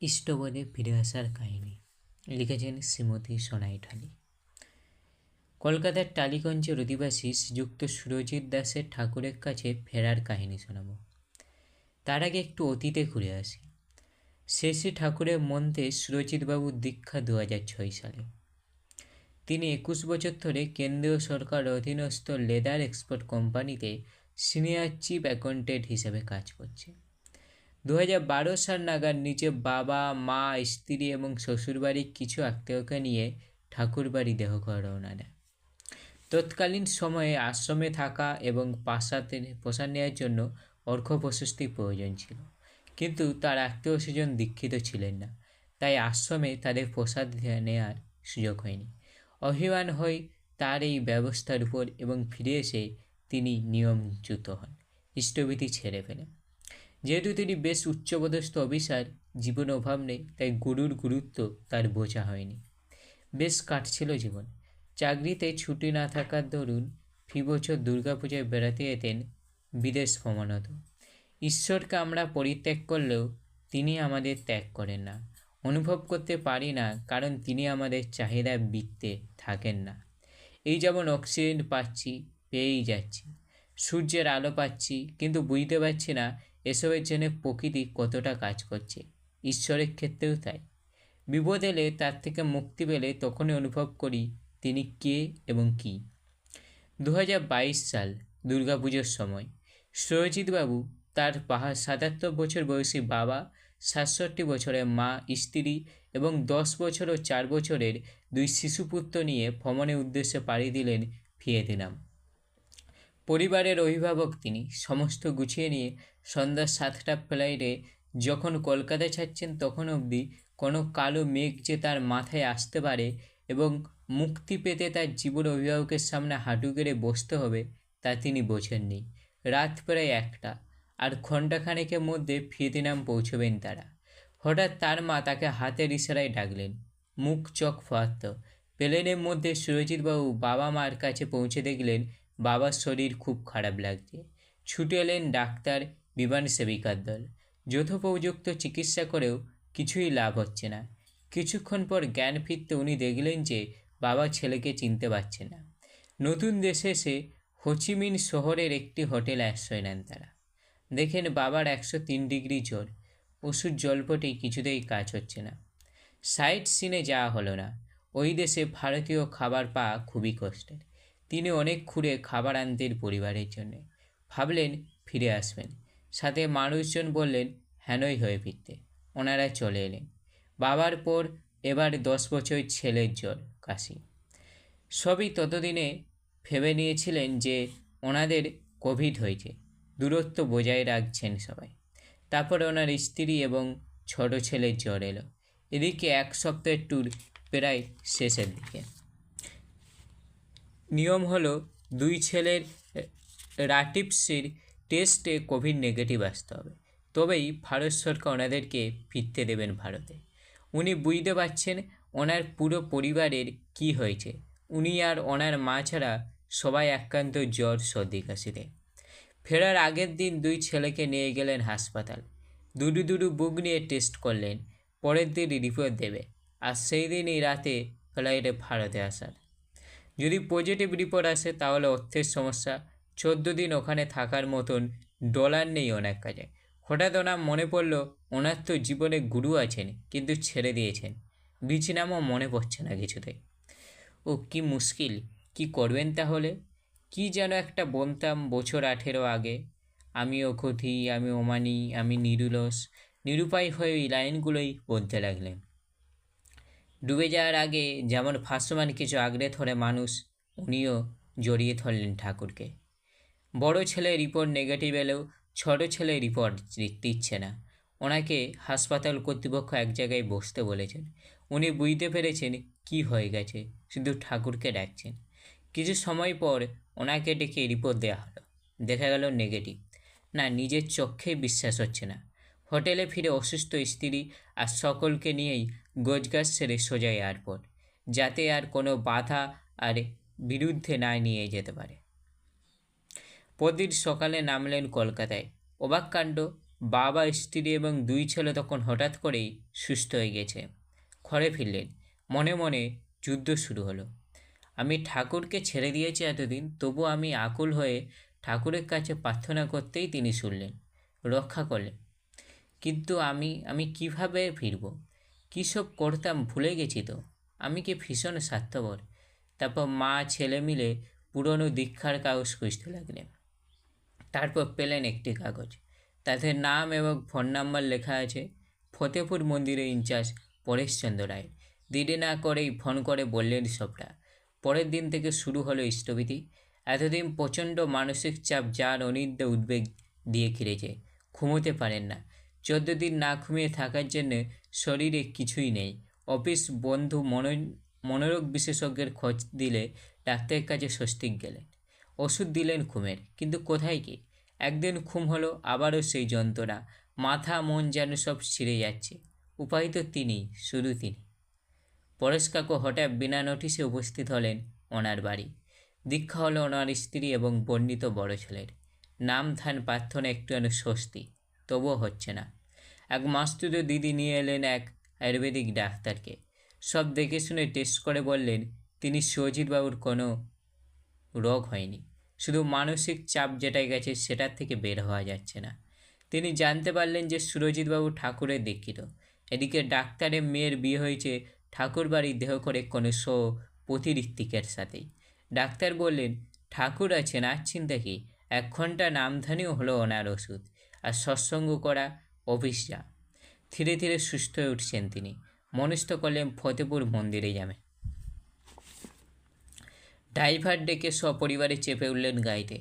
ইষ্টবোধে ফিরে আসার কাহিনী লিখেছেন শ্রীমতী সোনাই ঠালি। কলকাতার টালিগঞ্জের অধিবাসী শ্রীযুক্ত সুরজিৎ দাসের ঠাকুরের কাছে ফেরার কাহিনী শোনাব। তার আগে একটু অতীতে ঘুরে আসি। শেষে ঠাকুরের মন্ত্রে সুরজিৎবাবুর দীক্ষা দু হাজার ছয় সালে। তিনি একুশ বছর ধরে কেন্দ্রীয় সরকার অধীনস্থ লেদার এক্সপোর্ট কোম্পানিতে সিনিয়র চিফ অ্যাকাউন্টেন্ট হিসেবে কাজ করছে দু বারো সাল নাগাদ নিজের বাবা, মা, স্ত্রী এবং শ্বশুরবাড়ির কিছু আত্মীয়কে নিয়ে ঠাকুরবাড়ি দেহ রওনা দেয় তৎকালীন সময়ে আশ্রমে থাকা এবং পাশাতে প্রসাদ নেওয়ার জন্য অর্ঘ প্রশস্তির প্রয়োজন ছিল। কিন্তু তার আত্মীয় স্বজন দীক্ষিত ছিলেন না, তাই আশ্রমে তাদের প্রসাদ নেওয়ার সুযোগ হয়নি। অভিমান হয়ে তার এই ব্যবস্থার উপর এবং ফিরে এসে তিনি নিয়মচ্যুত হন ইষ্টবিধি ছেড়ে ফেলেন। যেহেতু তিনি বেশ উচ্চপদস্থ অফিসার, জীবনে অভাব নেই, তাই গুরুর গুরুত্ব তার বোঝা হয়নি। বেশ কাটছিল জীবন। চাকরিতে ছুটি না থাকার দরুন ফি বছর দুর্গাপূজায় বেড়াতে যেতেন বিদেশ ভ্রমণত ঈশ্বরকে আমরা পরিত্যাগ করলেও তিনি আমাদের ত্যাগ করেন না। অনুভব করতে পারি না, কারণ তিনি আমাদের চাহিদা বৃত্তে থাকেন না। এই যেমন অক্সিজেন পাচ্ছি, পেয়েই যাচ্ছি। সূর্যের আলো পাচ্ছি, কিন্তু বুঝতে পারছি না এসবের জন্য প্রকৃতি কতটা কাজ করছে? ঈশ্বরের ক্ষেত্রেও তাই। বিপদ এলে তার থেকে মুক্তি পেলে তখনই অনুভব করি তিনি কে এবং কী। দু সাল, দুর্গাপুজোর সময়, সুরজিৎবাবু তার পাহাড় সাতাত্তর বছর বয়সী বাবা, সাতষট্টি বছরের মা, স্ত্রী এবং দশ বছর ও চার বছরের দুই শিশুপুত্র নিয়ে ভ্রমণের উদ্দেশ্যে পাড়ি দিলেন ভিয়েতনাম পরিবারের অভিভাবক তিনি, সমস্ত গুছিয়ে নিয়ে সন্ধ্যা সাতটা ফ্লাইটে যখন কলকাতা ছাড়ছেন তখন অবধি কোনো কালো মেঘ যে তার মাথায় আসতে পারে এবং মুক্তি পেতে তার জীবন অভিভাবকের সামনে হাঁটু গেড়ে বসতে হবে, তা তিনি বোঝেননি। রাত প্রায় একটা, আর ঘণ্টাখানেকের মধ্যে ভিয়েতনাম পৌঁছবেন তারা। হঠাৎ তার মা তাকে হাতের ইশারায় ডাকলেন, মুখ চোখ ফোয়াত্ত। প্লেনের মধ্যে সুরজিৎবাবু বাবা মার কাছে পৌঁছে দেখলেন, বাবার শরীর খুব খারাপ লাগছে। ছুটে এলেন ডাক্তার বিমান সেবিকার দল। যথোপযুক্ত চিকিৎসা করেও কিছুই লাভ হচ্ছে না। কিছুক্ষণ পর জ্ঞান ফিরতে উনি দেখলেন যে বাবা ছেলেকে চিনতে পারছে না। নতুন দেশে এসে হোচিমিন শহরের একটি হোটেলে আশ্রয় নেন তারা। দেখেন বাবার একশো তিন ডিগ্রি জ্বর, ওষুধ জলপটেই কিছুতেই কাজ হচ্ছে না। সাইট সিনে যাওয়া হলো না। ওই দেশে ভারতীয় খাবার পাওয়া খুবই কষ্টের। তিনি অনেক খুঁড়ে খাবার আনতেন পরিবারের জন্য। ভাবলেন ফিরে আসবেন। সাথে মানুষজন বললেন হ্যানই হয়ে ফিরতে। ওনারা চলে এলেন। বাবার পর এবার দশ বছর ছেলের জ্বর, কাশি। সবই ততদিনে ভেবে নিয়েছিলেন যে ওনাদের কোভিড হয়েছে। দূরত্ব বজায় রাখছেন সবাই। তারপরে ওনার স্ত্রী এবং ছোট ছেলের জ্বর এলো। এদিকে এক সপ্তাহের ট্যুর প্রায় শেষের দিকে। নিয়ম হলো, দুই ছেলের রাটিপসির টেস্টে কোভিড নেগেটিভ আসতে হবে। তবেই ভারত সরকার ওনাদেরকে ফিরতে দেবেন ভারতে। উনি বুঝতে পারছেন ওনার পুরো পরিবারের কি হয়েছে। উনি আর ওনার মা ছাড়া সবাই একান্ত জ্বর, সর্দি, কাশিতে। ফেরার আগের দিন দুই ছেলেকে নিয়ে গেলেন হাসপাতাল। দুডু দুডু বুক নিয়ে টেস্ট করলেন, পরের দিন রিপোর্ট দেবে। আর সেই দিনই রাতে ফ্লাইটে ভারতে আসার। যদি পজিটিভ রিপোর্ট আসে, তাহলে অর্থের সমস্যা চোদ্দ দিন ওখানে থাকার মতন ডলার নেই ওনার কাছে। হঠাৎ ওনার মনে পড়ল, ওনার তো জীবনে গুরু আছেন, কিন্তু ছেড়ে দিয়েছেন। বীজ নামও মনে পড়ছে না কিছুতে ও, কি মুশকিল, কি করবেন তাহলে? কি যেন একটা বলতাম বছর আঠেরো আগে, আমি অকথি আমি ওমানি আমি নিরুলস, নিরুপায় হয়ে ওই লাইনগুলোই বলতে লাগলেন। ডুবে যাওয়ার আগে যেমন ভাসমান কিছু আগড়ে ধরে মানুষ, উনিও জড়িয়ে ধরলেন ঠাকুরকে। বড় ছেলে রিপোর্ট নেগেটিভ এলেও ছোটো ছেলে রিপোর্ট দিচ্ছে না। ওনাকে হাসপাতাল কর্তৃপক্ষ এক জায়গায় বসতে বলেছেন। উনি বুঝতে পেরেছেন কি হয়ে গেছে, শুধু ঠাকুরকে ডাকছেন। কিছু সময় পর ওনাকে ডেকে রিপোর্ট দেওয়া হলো। দেখা গেল নেগেটিভ না, নিজের চোখেই বিশ্বাস হচ্ছে না। হোটেলে ফিরে অসুস্থ স্ত্রী আর সকলকে নিয়েই গোজগাছ সেরে সোজা এয়ারপোর্ট, যাতে আর কোনো বাধা আর বিরুদ্ধে না নিয়ে যেতে পারে। পরদিন সকালে নামলেন কলকাতায়। অবাক কাণ্ড, বাবা, স্ত্রী এবং দুই ছেলে তখন হঠাৎ করেই সুস্থ হয়ে গেছে। ঘরে ফিরলেন। মনে মনে যুদ্ধ শুরু হলো। আমি ঠাকুরকে ছেড়ে দিয়েছি এতদিন, তবু আমি আকুল হয়ে ঠাকুরের কাছে প্রার্থনা করতেই তিনি শুনলেন, রক্ষা করলেন। কিন্তু আমি আমি কীভাবে ফিরব? কী সব করতাম ভুলে গেছি তো। আমি কি ভীষণ স্বার্থপর? তারপর মা, ছেলে মিলে পুরনো দীক্ষার কাগজ খুঁজতে লাগলেন। তারপর পেলেন একটি কাগজ। তাতে নাম এবং ফোন নাম্বার লেখা আছে, ফতেপুর মন্দিরের ইনচার্জ পরেশচন্দ্র রায়। দেরি না করেই ফোন করে বললেন সবটা। পরের দিন থেকে শুরু হলো স্থবিতি। এতদিন প্রচণ্ড মানসিক চাপ যার অনিদ্য উদ্বেগ দিয়ে ঘিরেছে। ঘুমোতে পারেন না। চোদ্দ দিন না ঘুমিয়ে থাকার জন্য শরীরে কিছুই নেই। অফিস বন্ধু মনো মনোরোগ বিশেষজ্ঞের খোঁজ দিলে ডাক্তারের কাছে স্বস্তিক গেলেন ওষুধ দিলেন ঘুমের, কিন্তু কোথায় কি একদিন ঘুম হলো আবারও সেই যন্ত্রণা, মাথা মন যেন সব ছিঁড়ে যাচ্ছে। উপায় তো তিনি, শুধু তিনি। পরেশ কাকু হঠাৎ বিনা নোটিশে উপস্থিত হলেন ওনার বাড়ি। দীক্ষা হলো ওনার স্ত্রী এবং বর্ণিত বড় ছেলের। নাম ধান প্রার্থনা একটু যেন স্বস্তি, তবুও হচ্ছে না। এক মাস্তুদ দিদি নিয়ে এলেন এক আয়ুর্বেদিক ডাক্তারকে। সব দেখে শুনে টেস্ট করে বললেন, তিনি সুজিতবাবুর কোনো রোগ হয়নি। শুধু মানসিক চাপ যেটাই গেছে সেটার থেকে বের হওয়া যাচ্ছে না। তিনি জানতে পারলেন যে সুরজিৎবাবু ঠাকুরের দীক্ষিত। এদিকে ডাক্তারের মেয়ের বিয়ে হয়েছে ঠাকুর বাড়ির দেহ করে কোনো শো প্রতিরিক্তিকের সাথেই। ডাক্তার বললেন, ঠাকুর আছেন আর চিন্তা কি? এক ঘণ্টা নামধানীও হলো ওনার ওষুধ, আর সৎসঙ্গ করা অফিস যা ধীরে ধীরে সুস্থ হয়ে উঠছেন তিনি। মনস্থ করলেন ফতেপুর মন্দিরে যাবেন। ড্রাইভার ডেকে সপরিবারে চেপে উঠলেন গাড়িতে।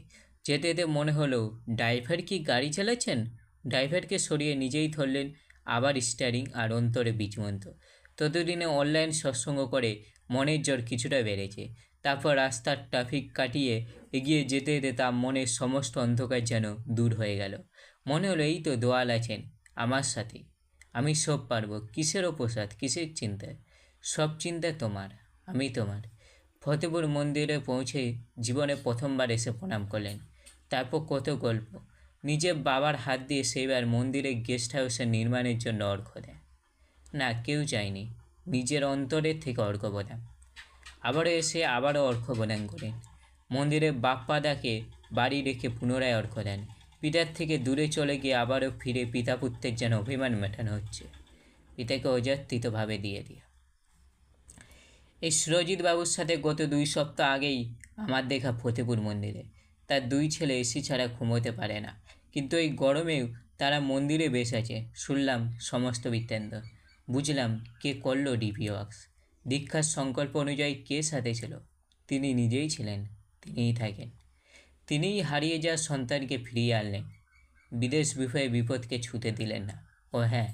যেতে যেতে মনে হলো ড্রাইভার কি গাড়ি চালাচ্ছেন? ড্রাইভারকে সরিয়ে নিজেই ধরলেন আবার স্টারিং আর অন্তরে বিচমন্ত ততদিনে অনলাইন সৎসঙ্গ করে মনের জ্বর কিছুটা বেড়েছে। তারপর রাস্তার ট্রাফিক কাটিয়ে এগিয়ে যেতে যেতে তার মনের সমস্ত অন্ধকার যেন দূর হয়ে গেল। মনে হলো, এই তো দোয়াল আছেন, আমার সাথে। আমি সব পারব। কিসের প্রসাদ কিসের চিন্তায় সব চিন্তা তোমার, আমি তোমার। ফতেপুর মন্দিরে পৌঁছে জীবনে প্রথমবার এসে প্রণাম করলেন। তারপর কত গল্প। নিজের বাবার হাত দিয়ে সেইবার মন্দিরে গেস্ট হাউসের নির্মাণের জন্য অর্ঘ দেয় না, কেউ চায়নি নিজের অন্তরের থেকে অর্ঘ প্রদান। আবারও এসে আবারও অর্ঘ প্রদান করেন মন্দিরে বাপ্পাদাকে বাড়ি রেখে পুনরায় অর্ঘ দেন। পিতার থেকে দূরে চলে গিয়ে আবারও ফিরে পিতা পুত্রের যেন অভিমান মেটানো হচ্ছে। পিতাকে অযাত্রিতভাবে দিয়ে দিয়ে এই সুরজিৎ বাবুর সাথে গত দুই সপ্তাহ আগেই আমার দেখা ফতেপুর মন্দিরে। তার দুই ছেলে এসি ছাড়া ঘুমোতে পারে না। কিন্তু এই গরমেও তারা মন্দিরে বেশ আছে, শুনলাম সমস্ত বৃত্তান্ত। বুঝলাম কে করল ডিপি ওয়াক্স। দীক্ষার সংকল্প অনুযায়ী কে সাথে ছিল? তিনি নিজেই ছিলেন, তিনিই থাকেন। তিনিই হারিয়ে যাওয়া সন্তানকে ফিরিয়ে আনলেন। বিদেশ বিষয়ে বিপদকে ছুতে দিলেন না। ও হ্যাঁ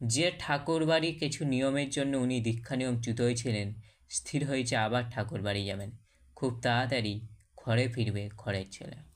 যে ঠাকুর বাড়ি কিছু নিয়মের জন্য উনি দীক্ষা নিয়ম চ্যুত হয়েছিলেন স্থির হয়েছে আবার ঠাকুর বাড়ি যাবেন। খুব তাড়াতাড়ি ঘরে ফিরবে ঘরের ছেলে।